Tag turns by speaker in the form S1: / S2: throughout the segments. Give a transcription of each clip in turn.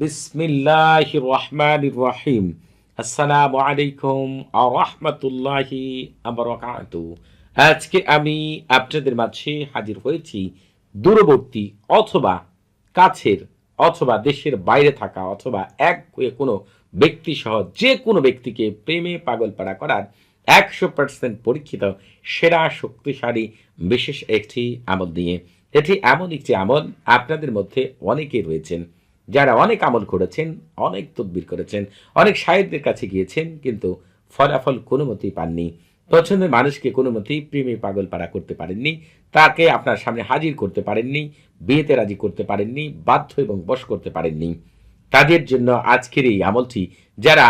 S1: বিসমিল্লাহ রহমান রহিম আসসালামু আলাইকুম রহমতুল্লাহি আবরকাত। আজকে আমি আপনাদের মাঝে হাজির হয়েছি দূরবর্তী অথবা কাছের অথবা দেশের বাইরে থাকা অথবা এক হয়ে কোনো ব্যক্তি সহ যে কোনো ব্যক্তিকে প্রেমে পাগলপাড়া করার একশো পার্সেন্ট পরীক্ষিত, সেরা, শক্তিশালী, বিশেষ একটি আমল নিয়ে। এটি এমন একটি আমল আপনাদের মধ্যে অনেকেই রয়েছেন। যারা অনেক আমল করেছেন, অনেক তদবির করেছেন, অনেক সাহেবদের কাছে গিয়েছেন, কিন্তু ফলাফল কোনো মতেই পাননি। পছন্দের মানুষকে কোনো মতেই প্রেমে পাগল পাড়া করতে পারেননি, তাকে আপনার সামনে হাজির করতে পারেননি, বিয়েতে রাজি করতে পারেননি, বাধ্য এবং বশ করতে পারেননি। তাদের জন্য আজকের এই আমলটি, যারা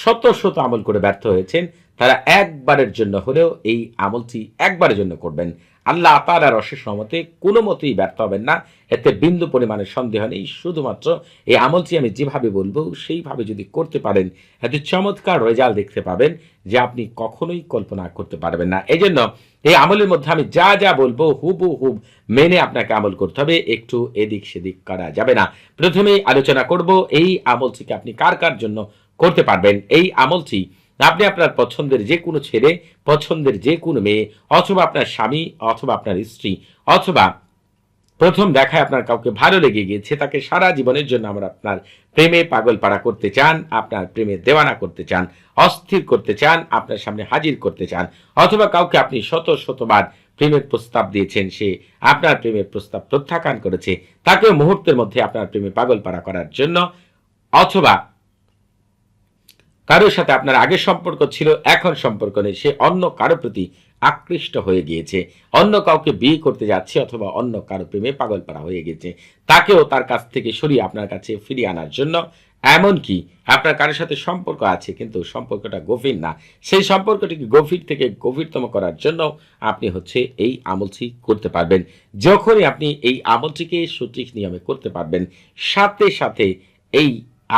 S1: শত শত আমল করে ব্যর্থ হয়েছেন, তারা একবারের জন্য হলেও এই আমলটি একবারের জন্য করবেন। আল্লাহ তালার অশেষ রহমতে কোনো মতেই ব্যর্থ হবেন না। এতে বিন্দু পরিমাণের সন্দেহ নেই। শুধুমাত্র এই আমলটি আমি যেভাবে বলব, সেইভাবে যদি করতে পারেন, এত চমৎকার রেজাল্ট দেখতে পাবেন যে আপনি কখনোই কল্পনা করতে পারবেন না। এই জন্য এই আমলের মধ্যে আমি যা যা বলব হুবু হুব মেনে আপনাকে আমল করতে হবে। একটু এদিক সেদিক করা যাবে না। প্রথমেই আলোচনা করব, এই আমলটিকে আপনি কার কার জন্য করতে পারবেন? এই আমলটি আপনি আপনার পছন্দের যে কোনো ছেলে, পছন্দের যে কোনো মেয়ে, অথবা আপনার স্বামী, অথবা আপনার স্ত্রী, অথবা প্রথম দেখায় আপনার কাউকে ভালো লেগে গিয়েছে, তাকে সারা জীবনের জন্য আমরা আপনার প্রেমে পাগল পাড়া করতে চান, আপনার প্রেমে দেওয়ানা করতে চান, অস্থির করতে চান, আপনার সামনে হাজির করতে চান, অথবা কাউকে আপনি শত শতবার প্রেমের প্রস্তাব দিয়েছেন, সে আপনার প্রেমের প্রস্তাব প্রত্যাখ্যান করেছে তাকে মুহূর্তের মধ্যে আপনার প্রেমে পাগল পাড়া করার জন্য, অথবা কারোর সাথে আপনার আগের সম্পর্ক ছিল, এখন সম্পর্ক নেই। সে অন্য কারও প্রতি আকৃষ্ট হয়ে গিয়েছে। অন্য কাউকে বিয়ে করতে যাচ্ছে অথবা অন্য কারও প্রেমে পাগল পাড়া হয়ে গেছে তাকেও তার কাছ থেকে সরিয়ে আপনার কাছে ফিরিয়ে আনার জন্য। এমনকি আপনার কারোর সাথে সম্পর্ক আছে, কিন্তু সম্পর্কটা গভীর না। সেই সম্পর্কটিকে গভীর থেকে গভীরতম করার জন্য আপনি হচ্ছে এই আমলটি করতে পারবেন। যখনই আপনি এই আমলটিকে সঠিক নিয়মে করতে পারবেন, সাথে সাথে এই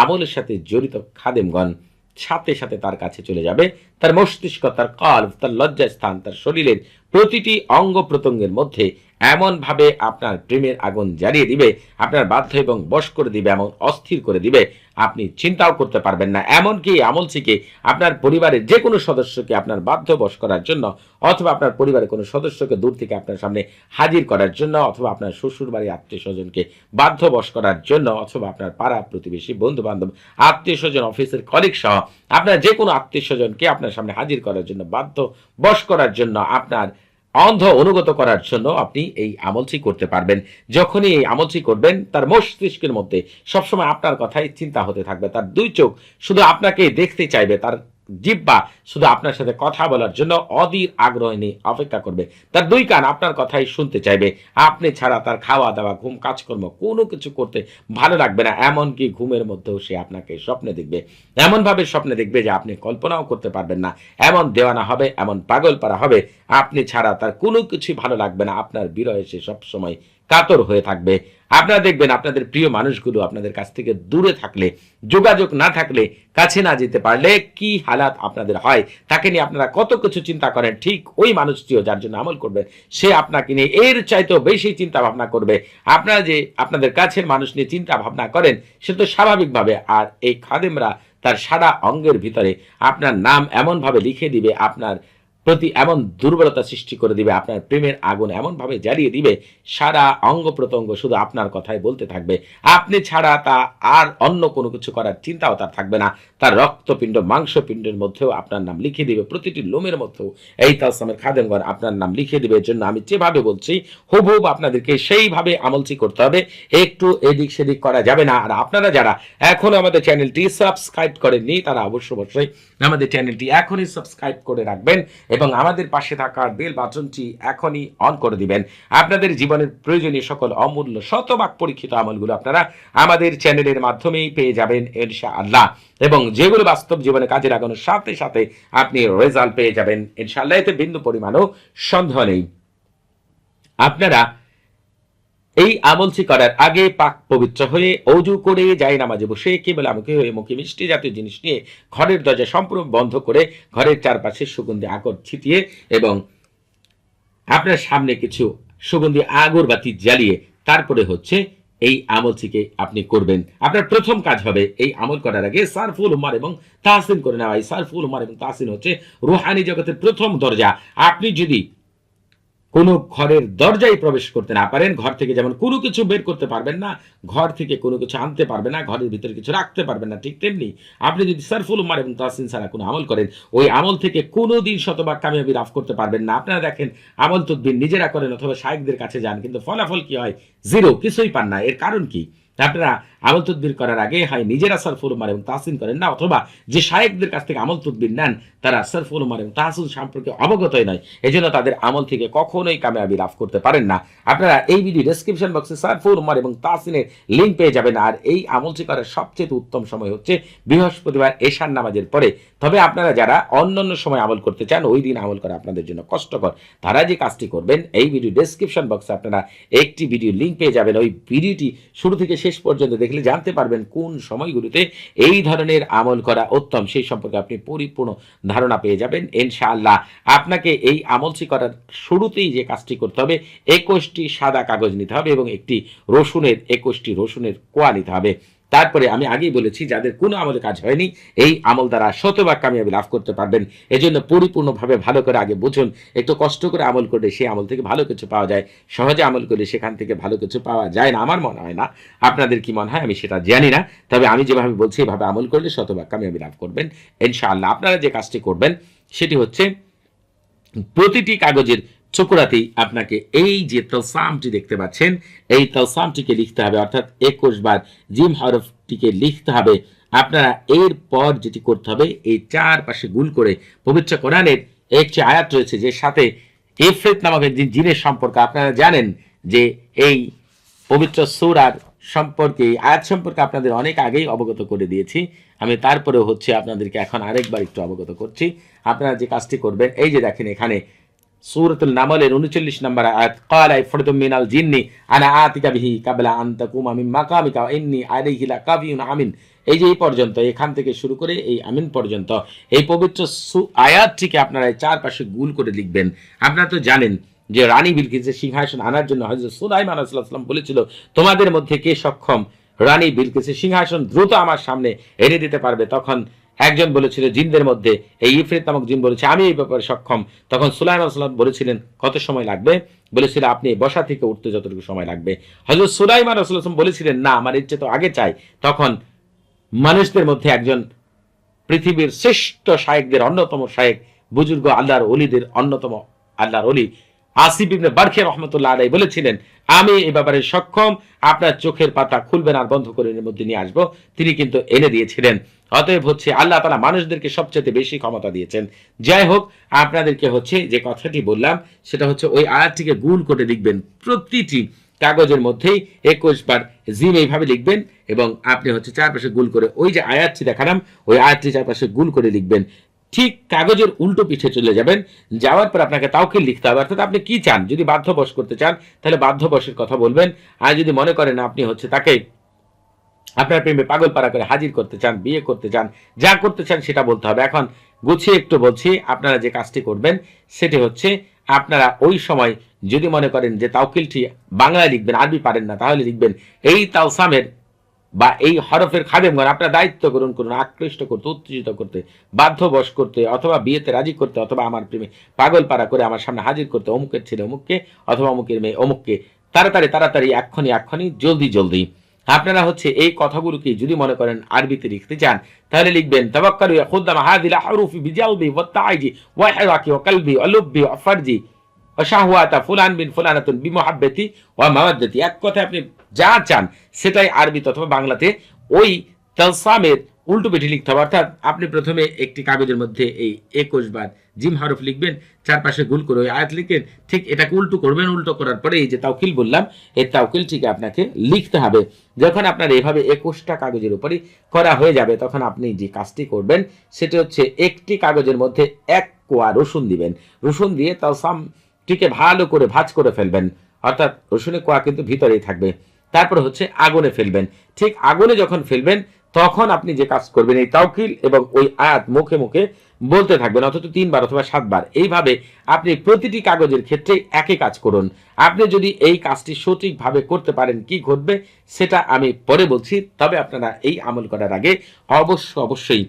S1: আমলের সাথে জড়িত খাদেমগণ সাথে সাথে তার কাছে চলে যাবে। তার মস্তিষ্ক, তার কাল তার লজ্জাস্থান, তার শরীরের প্রতিটি অঙ্গ প্রত্যঙ্গের মধ্যে এমনভাবে আপনার প্রেমের আগুন জ্বালিয়ে দিবে, আপনার বাধ্য এবং বশ করে দিবে, এমন অস্থির করে দিবে, আপনি চিন্তাও করতে পারবেন না। এমনকি আমলসিকে আপনার পরিবারের যে কোনো সদস্যকে আপনার বাধ্য বশ করার জন্য, অথবা আপনার পরিবারের কোনো সদস্যকে দূর থেকে আপনার সামনে হাজির করার জন্য, অথবা আপনার শ্বশুর বাড়ির আত্মীয় স্বজনকে বাধ্য বশ করার জন্য, অথবা আপনার পাড়া প্রতিবেশী বন্ধু বান্ধব আত্মীয় স্বজন অফিসের কলিগ সহ আপনার যে কোনো আত্মীয় স্বজনকে আপনার সামনে হাজির করার জন্য, বাধ্য বশ করার জন্য আপনার অন্ধ অনুগত করার জন্য আপনি এই আমলটি করতে পারবেন। যখনই এই আমলটি করবেন, তার মস্তিষ্কের মধ্যে সবসময় আপনার কথাই চিন্তা হতে থাকবে। তার দুই চোখ শুধু আপনাকে দেখতে চাইবে, তার জিব্বা, শুধু আপনার সাথে কথা বলার জন্য অধীর আগ্রহ নিয়ে অপেক্ষা করবে। তার দুই কান আপনার কথাই শুনতে চাইবে। আপনি ছাড়া তার খাওয়া দাওয়া ঘুম কাজকর্ম কোনো কিছু করতে ভালো লাগবে না, এমনকি ঘুমের মধ্যেও সে আপনাকে স্বপ্নে দেখবে। এমনভাবে স্বপ্নে দেখবে যে আপনি কল্পনাও করতে পারবেন না। এমন দেওয়ানা হবে, এমন পাগল পারা হবে। আপনি ছাড়া তার কোনো কিছুই ভালো লাগবে না। আপনার বিরয়ে সে সবসময় কাতর হয়ে থাকবে। আপনারা দেখবেন আপনাদের প্রিয় মানুষগুলো আপনাদের কাছ থেকে দূরে থাকলে, যোগাযোগ না থাকলে, কাছে না যেতে পারলে কি হালাত আপনাদের হয়? তাকে নিয়ে আপনারা কত কিছু চিন্তা করেন, ঠিক ওই মানুষটিও যার জন্য আমল করবেন সে আপনাকে নিয়ে এর চাইতেও বেশি চিন্তা ভাবনা করবে। আপনারা যে আপনাদের কাছের মানুষ নিয়ে চিন্তা ভাবনা করেন, সে তো স্বাভাবিকভাবে, আর এই খাদেমরা তার সারা অঙ্গের ভিতরে আপনার নাম এমনভাবে লিখে দিবে, আপনার প্রতি এমন দুর্বলতা সৃষ্টি করে দিবে, আপনার প্রেমের আগুন এমনভাবে জ্বালিয়ে দিবে, সারা অঙ্গ প্রত্যঙ্গ শুধু আপনার কথাই বলতে থাকবে। আপনি ছাড়া তা আর অন্য কোনো কিছু করার চিন্তাও তার থাকবে না। তার রক্তপিণ্ড, মাংসপিণ্ডের মধ্যেও আপনার নাম লিখে দিবে, প্রতিটি লোমের মধ্যেও। এই তালসামের খাদেমগর আপনার নাম লিখে দিবে জন্য আমি যেভাবে বলছি হুবহুব আপনাদেরকে সেইভাবে আমলচি করতে হবে। একটু এদিক সেদিক করা যাবে না। আর আপনারা যারা এখনও আমাদের চ্যানেলটি সাবস্ক্রাইব করেননি, তারা অবশ্য অবশ্যই আমাদের চ্যানেলটি এখনই সাবস্ক্রাইব করে রাখবেন। এবং আমাদের পাশে থাকার বেল বাটনটি এখনই অন করে দিবেন। আপনাদের জীবনের প্রয়োজনীয় সকল অমূল্য শতভাগ পরীক্ষিত আমলগুলো আপনারা আমাদের চ্যানেলের মাধ্যমেই পেয়ে যাবেন ইনশা আল্লাহ এবং যেগুলো বাস্তব জীবনে কাজে লাগানোর সাথে সাথে আপনি রেজাল্ট পেয়ে যাবেন। ইনশাআল্লাহ এতে ভিন্ন পরিমাণও সন্দেহ নেই। আপনারা এই আমলটি করার আগে পাক পবিত্র হয়ে অজু করে যাই নামাজে বসে কেবল আমাকে হয়ে মুখে মিষ্টি জাতীয় জিনিস নিয়ে ঘরের দরজা সম্পূর্ণ বন্ধ করে ঘরের চারপাশে সুগন্ধি আগর ছিটিয়ে এবং আপনার সামনে কিছু সুগন্ধি আগরবাতি জ্বালিয়ে তারপরে হচ্ছে এই আমলটিকে আপনি করবেন। আপনার প্রথম কাজ হবে এই আমল করার আগে সারফুল উমার এবং তাহসিন করে নেওয়া। এই সারফুল উমার এবং তাহসিন হচ্ছে রুহানি জগতের প্রথম দরজা। আপনি যদি কোনো ঘরের দরজায় প্রবেশ করতে না পারেন। ঘর থেকে যেমন কোনো কিছু বের করতে পারবেন না, ঘর থেকে কোনো কিছু আনতে পারবেন না, ঘরের ভিতরে কিছু রাখতে পারবেন না, ঠিক তেমনি আপনি যদি সারফুল উমার এবং তাসিন সারা কোনো আমল করেন, ওই আমল থেকে কোনো দিন শতভাগ কামিয়াবি লাভ করতে পারবেন না। আপনারা দেখেন আমল তদ্বিন নিজেরা করেন অথবা শাহেকদের কাছে যান, কিন্তু ফলাফল কি হয়? জিরো, কিছুই পান না। এর কারণ কি? আপনারা আমল তদ্বির করার আগে হয় নিজেরা সরফুল উমার এবং তাহসিন করেন না, অথবা যে শায়েকদের কাছ থেকে আমল তদ্বির নেন, তারা সরফুল উমার এবং তাহসিন সম্পর্কে অবগতই নয় এজন্য তাদের আমল থেকে কখনোই কামিয়াবি লাভ করতে পারেন না। আপনারা এই ভিডিও ডেসক্রিপশন বক্সে সরফুল উমার এবং তাহসিনের লিঙ্ক পেয়ে যাবেন। আর এই আমলটি করার সবচেয়ে উত্তম সময় হচ্ছে বৃহস্পতিবার এশার নামাজের পরে। তবে আপনারা যারা অন্য অন্য সময় আমল করতে চান, ওই দিন আমল করা আপনাদের জন্য কষ্টকর। তারা যে কাজটি করবেন, এই ভিডিও ডেসক্রিপশন বক্সে আপনারা একটি ভিডিও লিঙ্ক পেয়ে যাবেন। ওই ভিডিওটি শুরু থেকে শেষ পর্যন্ত দেখলে জানতে পারবেন কোন সময়গুলোতে এই ধরনের আমল করা উত্তম। সেই সম্পর্কে আপনি পরিপূর্ণ ধারণা পেয়ে যাবেন। ইনশাআল্লাহ আপনাকে এই আমলটি করার শুরুতেই যে কাজটি করতে হবে, একুশটি সাদা কাগজ নিতে হবে এবং একটি রসুনের, একুশটি রসুনের কোয়া নিতে হবে। তারপরে আমি আগেই বলেছি, যাদের কোনো আমলে কাজ হয়নি, এই আমল দ্বারা শতভাগ কামিয়াবি লাভ করতে পারবেন। এজন্য পরিপূর্ণভাবে ভালো করে আগে বুঝুন, একটু কষ্ট করে আমল করলে সেই আমল থেকে ভালো কিছু পাওয়া যায়। সহজে আমল করলে সেখান থেকে ভালো কিছু পাওয়া যায় না। আমার মনে হয় না, আপনাদের কি মনে হয় আমি সেটা জানি না। তবে আমি যেভাবে বলছি, এভাবে আমল করলে শতভাগ কামিয়াবি লাভ করবেন। ইনশাআল্লাহ আপনারা যে কাজটি করবেন, সেটি হচ্ছে প্রতিটি কাগজের চোকরাতেই আপনাকে এই যে তলসামটি দেখতে পাচ্ছেন, এই তলসামটিকে লিখতে হবে, অর্থাৎ একুশ বার জিম হরফটিকে লিখতে হবে। আপনারা এর পর যেটি করতে হবে, এই চার পাশে গুল করে পবিত্র কোরআনের একটি আয়াত রয়েছে, যে সাথে এফরেত নামক একজন জিনের সম্পর্কে। আপনারা জানেন যে এই পবিত্র সূরার সম্পর্কে, এই আয়াত সম্পর্কে আপনাদের অনেক আগেই অবগত করে দিয়েছি। আমি তারপরেও হচ্ছে আপনাদেরকে এখন আরেকবার একটু অবগত করছি। আপনারা যে কাজটি করবেন, এই যে দেখেন এখানে সূরাতুল নামলের 39 নম্বর আয়াত ইফরিতু মিনাল জিন্নি আনা আতিকা বিহি কাবলা ইন্নী আমিন এই যে এই পর্যন্ত এখান থেকে শুরু করে এই আমিন পর্যন্ত এই পবিত্র আয়াতটিকে আপনারা চারপাশে গুল করে লিখবেন আপনারা তো জানেন যে রানী বিলকিসের সিংহাসন আনার জন্য আলাইহিস বলেছিল তোমাদের মধ্যে কে সক্ষম? রানী বিলকিসের সিংহাসন দ্রুত আমার সামনে এনে দিতে পারবে তখন একজন বলেছিল, জিনদের মধ্যে এই ইফরিত নামক জিন বলেছে, আমি এই ব্যাপারে সক্ষম। তখন সুলাইমান সাল্লাম বলেছিলেন, কত সময় লাগবে? বলেছিল, আপনি বসা থেকে উঠতে যতটুকু সময় লাগবে। হজরত সুলাইমান রসুল্লাম বলেছিলেন, না, আমার ইচ্ছে তো আগে চাই। তখন মানুষদের মধ্যে একজন পৃথিবীর শ্রেষ্ঠ শায়েকদের অন্যতম শায়েক, বুজুর্গ আল্লাহর অলিদের অন্যতম আল্লাহর অলি আসিফ ইবনে বারখে রহমতুল্লাহ আলাই বলেছিলেন, আমি এই ব্যাপারে সক্ষম, আপনার চোখের পাতা খুলবেন আর বন্ধ করে এর মধ্যে নিয়ে আসব। তিনি কিন্তু এনে দিয়েছিলেন। অতএব হচ্ছে আল্লাহ তালা মানুষদেরকে সবচেয়ে বেশি ক্ষমতা দিয়েছেন। যাই হোক, আপনাদেরকে হচ্ছে যে কথাটি বললাম, সেটা হচ্ছে ওই আয়াতটিকে গুল করে লিখবেন। প্রতিটি কাগজের মধ্যেই একুশ বার জিম এইভাবে লিখবেন এবং আপনি হচ্ছে চারপাশে গুল করে ওই যে আয়াতটি দেখালাম, ওই আয়াতটি চারপাশে গুল করে লিখবেন। ঠিক কাগজের উল্টো পিঠে চলে যাবেন। যাওয়ার পর আপনাকে তাওকিল লিখতে হবে। অর্থাৎ আপনি কি চান? যদি বাধ্যবশ করতে চান, তাহলে বাধ্যবশের কথা বলবেন। আর যদি মনে করেন আপনি হচ্ছে তাকে আপনার প্রেমে পাগল পাড়া করে হাজির করতে চান, বিয়ে করতে চান, যা করতে চান সেটা বলতে হবে। এখন গুছিয়ে একটু বলছি, আপনারা যে কাজটি করবেন, সেটি হচ্ছে আপনারা ওই সময় যদি মনে করেন যে তাওকিলটি বাংলায় লিখবেন, আরবি পারেন না, তাহলে লিখবেন, এই তাওসামের বা এই হরফের খাদেমগণ আপনার দায়িত্ব গ্রহণ করুন, আকৃষ্ট করতে, উত্তেজিত করতে, বাধ্যবশ করতে, অথবা বিয়েতে রাজি করতে, অথবা আমার প্রেমে পাগল পাড়া করে আমার সামনে হাজির করতে, অমুকের ছেলে অমুককে, অথবা অমুকের মেয়ে অমুককে, তাড়াতাড়ি তাড়াতাড়ি এক্ষণি এক্ষণি জলদি জলদি। আপনারা হচ্ছে এই কথাগুলোকে যদি মনে করেন আরবিতে লিখতে চান, তাহলে লিখবেন ফুলান বিন এক কথায় আপনি যা চান, সেটাই আরবিতে অথবা বাংলাতে ওই তালসামের উল্টো পিঠে লিখতে হবে। অর্থাৎ আপনি প্রথমে একটি কাগজের মধ্যে এই একুশ বার জিম হরফ লিখবেন, চারপাশে গুল করে ওই আয়াত লিখেন, ঠিক এটাকে উল্টো করবেন, উল্টো করার পরে এই যে তাওকিল বললাম, এই তাওকিলটিকে আপনাকে লিখতে হবে। যখন আপনার এভাবে একুশটা কাগজের উপরই করা হয়ে যাবে, তখন আপনি যে কাজটি করবেন, সেটি হচ্ছে একটি কাগজের মধ্যে এক কোয়া রসুন দিবেন। রসুন দিয়ে তালসামটিকে ভালো করে ভাঁজ করে ফেলবেন। অর্থাৎ রসুনের কোয়া কিন্তু ভিতরেই থাকবে। তারপর হচ্ছে আগুনে ফেলবেন। ঠিক আগুনে যখন ফেলবেন, তখন আপনি যে কাজ করবেন, এই তাওকিল এবং ওই আয়াত মুখে মুখে বলতে থাকবেন, অথচ তিনবার অথবা সাতবার। এইভাবে আপনি প্রতিটি কাগজের ক্ষেত্রে একই কাজ করুন। আপনি যদি এই কাজটি সঠিকভাবে করতে পারেন, কি ঘটবে, সেটা আমি পরে বলছি। তবে আপনারা এই আমল করার আগে অবশ্য অবশ্যই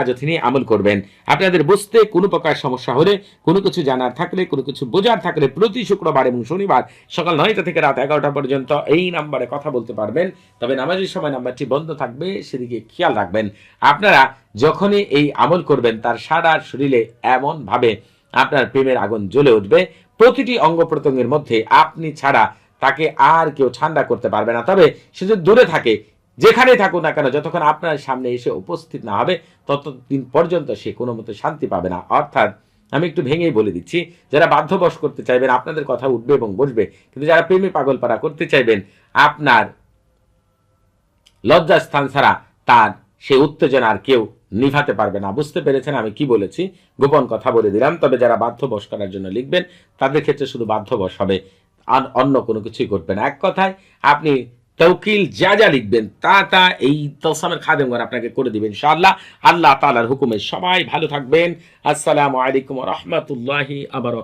S1: আজও তিনি আমল করবেন। আপনাদের বুঝতে কোনো প্রকার সমস্যা হলে, কোনো কিছু জানার থাকলে, কোনো কিছু বোঝার থাকলে প্রতি শুক্রবার এবং শনিবার সকাল নয়টা থেকে রাত এগারোটা পর্যন্ত এই নাম্বারে কথা বলতে পারবেন। তবে নামাজের সময় নাম্বারটি বন্ধ থাকবে, সেদিকে খেয়াল রাখবেন। আপনারা যখনই এই আমল করবেন, তার সারা শরীরে এমন ভাবে আপনার প্রেমের আগুন জ্বলে উঠবে। প্রতিটি অঙ্গ প্রত্যঙ্গের মধ্যে আপনি ছাড়া তাকে আর কেউ ঠান্ডা করতে পারবে না। তবে সে যদি দূরে থাকে যেখানেই থাকুক না কেন, যতক্ষণ আপনার সামনে এসে উপস্থিত না হবে, ততদিন পর্যন্ত সে কোনো মতো শান্তি পাবে না। অর্থাৎ আমি একটু ভেঙেই বলে দিচ্ছি, যারা বাধ্যবশ করতে চাইবেন, আপনাদের কথা উঠবে এবং বসবে, কিন্তু যারা প্রেমে পাগল পাগলপাড়া করতে চাইবেন, আপনার লজ্জাস্থান ছাড়া তার সে উত্তেজনা আর কেউ নিভাতে পারবে না। বুঝতে পেরেছেন আমি কি বলেছি? গোপন কথা বলে দিলাম। তবে যারা বাধ্যবশ করার জন্য লিখবেন, তাদের ক্ষেত্রে শুধু বাধ্যবশ হবে, আর অন্য কোনো কিছুই ঘটবে না। এক কথায়, আপনি তৌকিল যা যা লিখবেন, তা তা এই তলসামের খাদেমগণ আপনাকে করে দিবেন ইনশাআল্লাহ। আল্লাহ তালার হুকুমে সবাই ভালো থাকবেন। আসসালামু আলাইকুম রহমতুল্লাহি আবার